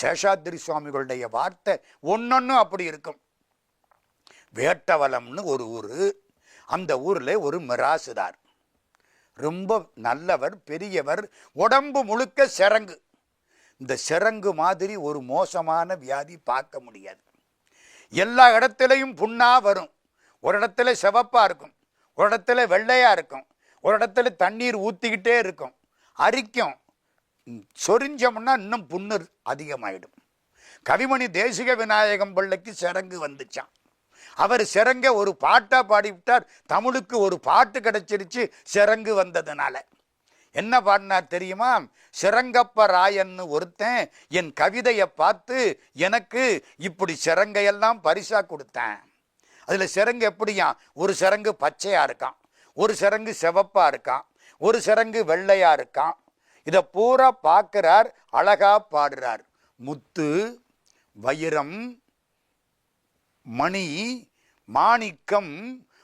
சேஷாத்திரி சுவாமிகளுடைய வார்த்தை ஒன்னொன்னும் அப்படி இருக்கும். வேட்டவலம்னு ஒரு ஊர் அந்த ஊரில் ஒரு மிராசுதார். ரொம்ப நல்லவர் பெரியவர் உடம்பு முழுக்க சிறங்கு இந்த சிரங்கு மாதிரி ஒரு மோசமான வியாதி பார்க்க முடியாது. எல்லா இடத்துலையும் புண்ணா வரும். ஒரு இடத்துல சிவப்பாக இருக்கும். ஒரு இடத்துல வெள்ளையாக இருக்கும். ஒரு இடத்துல தண்ணீர் ஊற்றிக்கிட்டே இருக்கும். அரிக்கும். சொரிஞ்சோம்னா இன்னும் புண்ணு அதிகமாயிடும். கவிமணி தேசிக விநாயகம் பிள்ளைக்கு சிரங்கு வந்துச்சான் அவர் சிறங்க ஒரு பாட்டா பாடிவிட்டார். தமிழுக்கு ஒரு பாட்டு கிடைச்சிருச்சு சிறங்கு வந்ததுனால. என்ன பாடினார் தெரியுமா? சிறங்கப்ப ராயன்னு ஒருத்தன் என் கவிதையை பார்த்து எனக்கு இப்படி சிறங்கையெல்லாம் பரிசா கொடுத்தேன். அதில் சிறங்கு எப்படியா ஒரு சிறங்கு பச்சையாக இருக்கான் ஒரு சிறங்கு சிவப்பாக இருக்கான் ஒரு சிறங்கு வெள்ளையாக இருக்கான் இதை பூரா பார்க்கிறார் அழகா பாடுறார். முத்து வைரம் மணி மாணிக்கம்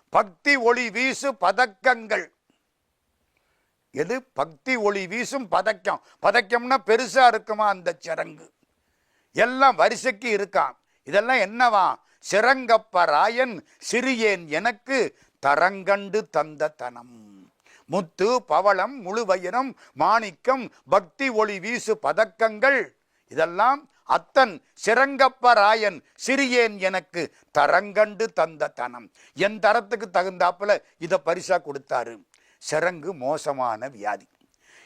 பக்தி ஒளி வீசு பதக்கங்கள். எது? பக்தி ஒளி வீசும் பதக்கம். பதக்கம்னா பெருசா இருக்குமா அந்த சிறங்கு எல்லாம் வரிசைக்கு இருக்கான் இதெல்லாம் என்னவா? சிறங்கப்ப ராயன் சிறியேன் எனக்கு தரங்கண்டு தந்த தனம். முத்து பவளம் முழுவயிரம் மாணிக்கம் பக்தி ஒளி வீசு பதக்கங்கள். இதெல்லாம் அத்தன் சிரங்கப்பராயன் சிறியேன் எனக்கு தரங்கண்டு தந்த தனம். என் தரத்துக்கு தகுந்தாப்புல இதை பரிசா கொடுத்தாரு. சிறங்கு மோசமான வியாதி.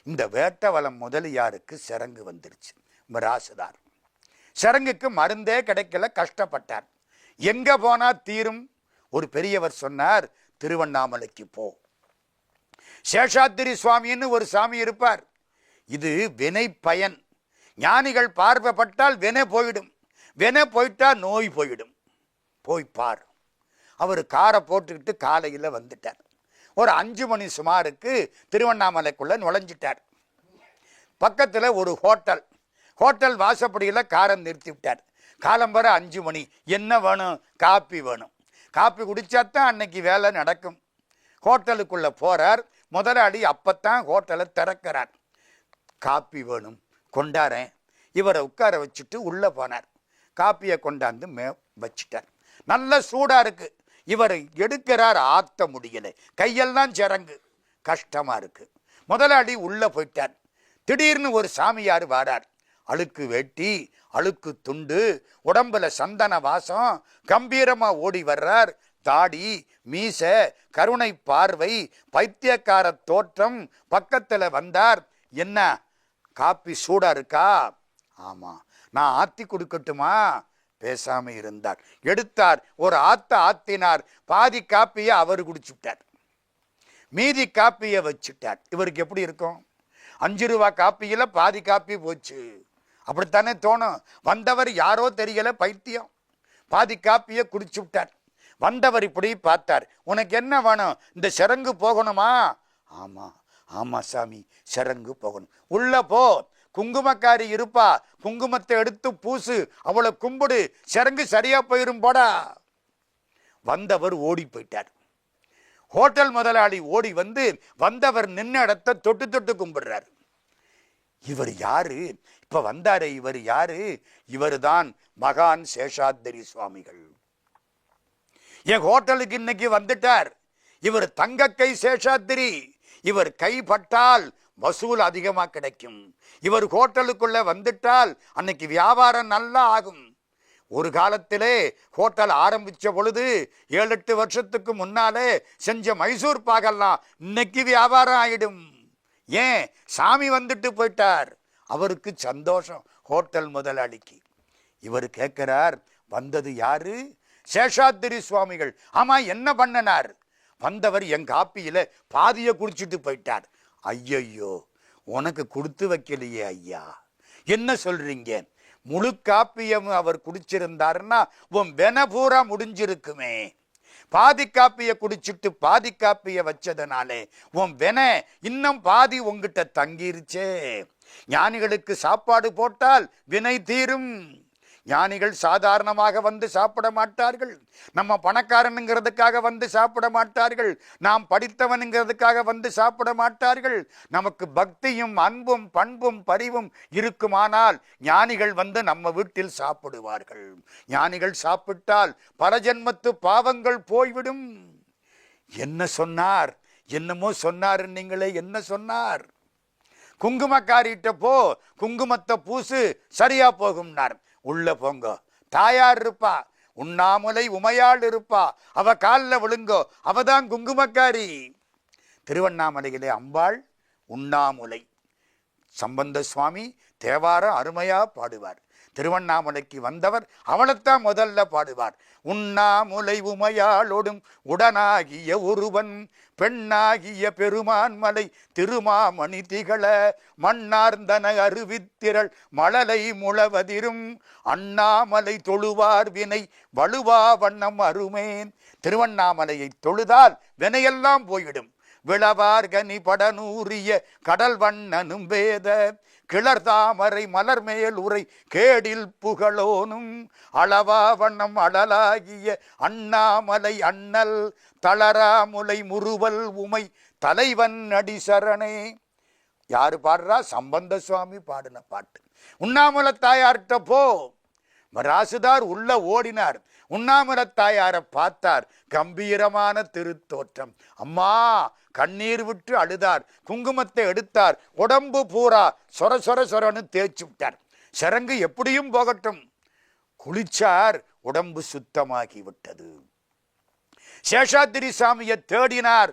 இந்த வேட்டவலம் முதலியாருக்கு சிறங்கு வந்துருச்சு. மிராசுதார். சிறங்குக்கு மருந்தே கிடைக்கல கஷ்டப்பட்டார். எங்க போனா தீரும்? ஒரு பெரியவர் சொன்னார் திருவண்ணாமலைக்கு போ. சேஷாத்திரி சுவாமின்னு ஒரு சாமி இருப்பார். இது வினை பயன். ஞானிகள் பார்வைப்பட்டால் வினை போயிடும். வினை போயிட்டால் நோய் போயிடும். போய் பார். அவர் காரை போட்டுக்கிட்டு காலையில் வந்துட்டார். ஒரு அஞ்சு மணி சுமாருக்கு திருவண்ணாமலைக்குள்ள நுழைஞ்சிட்டார். பக்கத்தில் ஒரு ஹோட்டல். ஹோட்டல் வாசப்படியில் காரை நிறுத்தி விட்டார். காலம்பர அஞ்சு மணி. என்ன வேணும்? காப்பி வேணும். காப்பி குடிச்சாதான் அன்னைக்கு வேலை நடக்கும். ஹோட்டலுக்குள்ளே போகிறார் முதலாளி அப்போத்தான் ஹோட்டலை திறக்கிறார். காப்பி வேணும். கொண்டாரேன். இவரை உட்கார வச்சுட்டு உள்ளே போனார். காப்பியை கொண்டாந்து மே வச்சிட்டார். நல்ல சூடாக இருக்குது இவர் எடுக்கிறார் ஆத்த முடியல. கையெல்லாம் சிறங்கு கஷ்டமாக இருக்குது முதலாளி உள்ளே போயிட்டார். திடீர்னு ஒரு சாமியார் வாரார். அழுக்கு வெட்டி அழுக்கு துண்டு உடம்புல சந்தன வாசம் கம்பீரமாக ஓடி வர்றார். தாடி மீச கருணை பார்வை பைத்தியக்கார தோற்றம் பக்கத்தில் வந்தார். என்ன? காப்பி சூடா இருக்கா? ஆமா. நான் ஆத்தி கொடுக்கட்டுமா? பேசாம இருந்தார். எடுத்தார். ஒரு ஆத்த ஆத்தினார். பாதி காப்பியை அவர் குடிச்சுட்டார். மீதி காப்பியை வச்சுட்டார். இவருக்கு எப்படி இருக்கும்? அஞ்சு ரூபா காப்பியில் பாதி காப்பி போச்சு. அப்படித்தானே தோணும். வந்தவர் யாரோ தெரியல பைத்தியம். பாதி காப்பியை குடிச்சு விட்டார் வந்தவர் இப்படி பார்த்தார். உனக்கு என்ன வேணும்? இந்த சிறங்கு போகணுமா? ஆமா ஆமா சாமி சிறங்கு போகணும். உள்ள போ. குங்குமக்காரி இருப்பா. குங்குமத்தை எடுத்து பூசு. அவளை கும்பிடு. சிறங்கு சரியா போயிரும் போடா. வந்தவர் ஓடி போயிட்டார். ஹோட்டல் முதலாளி ஓடி வந்து வந்தவர் நின்ன இடத்த தொட்டு தொட்டு கும்பிடுறார். இவர் யாரு? இப்ப வந்தாரே இவர் யாரு? இவர் தான் மகான் சேஷாத்திரி சுவாமிகள். என் ஹோட்டலுக்கு இன்னைக்கு வந்துட்டார். இவர் தங்கக்கை சேஷாத்திரி இவர் கைப்பட்டால் வசூல் அதிகமாக கிடைக்கும். இவர் ஹோட்டலுக்குள்ள வந்துட்டால் அன்னைக்கு வியாபாரம் நல்லா ஆகும். ஒரு காலத்திலே ஹோட்டல் ஆரம்பிச்ச பொழுது ஏழு எட்டு வருஷத்துக்கு முன்னாலே செஞ்ச மைசூர் பாகெல்லாம் இன்னைக்கு வியாபாரம் ஆகிடும் ஏன்? சாமி வந்துட்டு போயிட்டார். அவருக்கு சந்தோஷம் ஹோட்டல் முதலாளிக்கு. இவர் கேட்குறார் வந்தது யாரு? சேஷாத்திரி சுவாமிகள். ஆமா என்ன பண்ணனார்? வந்தவர் என் காப்பியில பாதிய குடிச்சிட்டு போயிட்டார். ஐயையோ உனக்கு கொடுத்து வைக்கலையே ஐயா. என்ன சொல்றீங்க? முழு காப்பியம் அவர் குடிச்சிருந்தாருன்னா உன் வென பூரா முடிஞ்சிருக்குமே. பாதி காப்பிய குடிச்சிட்டு பாதி காப்பிய வச்சதுனாலே உன் வென இன்னும் பாதி உங்ககிட்ட தங்கிருச்சே. ஞானிகளுக்கு சாப்பாடு போட்டால் வினை தீரும். ஞானிகள் சாதாரணமாக வந்து சாப்பிட மாட்டார்கள். நம்ம பணக்காரனுங்கிறதுக்காக வந்து சாப்பிட மாட்டார்கள். நாம் படித்தவனுங்கிறதுக்காக வந்து சாப்பிட மாட்டார்கள். நமக்கு பக்தியும் அன்பும் பண்பும் பரிவும் இருக்குமானால் ஞானிகள் வந்து நம்ம வீட்டில் சாப்பிடுவார்கள். ஞானிகள் சாப்பிட்டால் பரஜன்மத்து பாவங்கள் போய்விடும். என்ன சொன்னார்? என்னமோ சொன்னார் நீங்களே என்ன சொன்னார்? குங்குமக்காரிட்ட போ குங்குமத்தை பூசு சரியா போகும்னார். உள்ள போங்க. தாயார் இருப்பா. உண்ணாமுலை உமையாள் இருப்பா. அவ காலில் விழுங்கோ. அவ தான் குங்குமக்காரி. திருவண்ணாமலையிலே அம்பாள் உண்ணாமுலை. சம்பந்த சுவாமி தேவாரம் அருமையாக பாடுவார். திருவண்ணாமலைக்கு வந்தவர் அவளைத்தான் முதல்ல பாடுவார். உண்ணாமுலை உமையாளோடும் உடனாகிய ஒருவன் பெண்ணாகிய பெருமான்மலை திருமாமணி திகழ மண்ணார்ந்தன அருவித்திரள் மழலை முழவதிரும் அண்ணாமலை தொழுவார் வினை வலுவா வண்ணம் அருமேன். திருவண்ணாமலையை தொழுதால் வினையெல்லாம் போயிடும் விளவார்கனி படனூரிய கடல் வண்ணனும் வேத கிளர் தாமரை மலர் மேல் உரை கேடில் புகழோனும் அளவா வண்ணம் அழலாகிய அண்ணாமலை அண்ணல் தளராமுலை முறுவல் உமை தலைவன் அடி சரணே யாரு பாடுறா? சம்பந்த சுவாமி பாடின பாட்டு. உண்ணாமலை தாயார்கிட்ட போ. ராசுதார் உள்ள ஓடினார். உண்ணாமலை தாயாரை பார்த்தார். கம்பீரமான திருத்தோற்றம். அம்மா கண்ணீர் விட்டு அழுதார். குங்குமத்தை எடுத்தார். உடம்பு பூரா சொர சொர சொரன்னு தேய்ச்சி விட்டார். சரங்கு எப்படியும் போகட்டும். குளிச்சார். உடம்பு சுத்தமாகி விட்டது. சேஷாத்திரி சாமியை தேடினார்.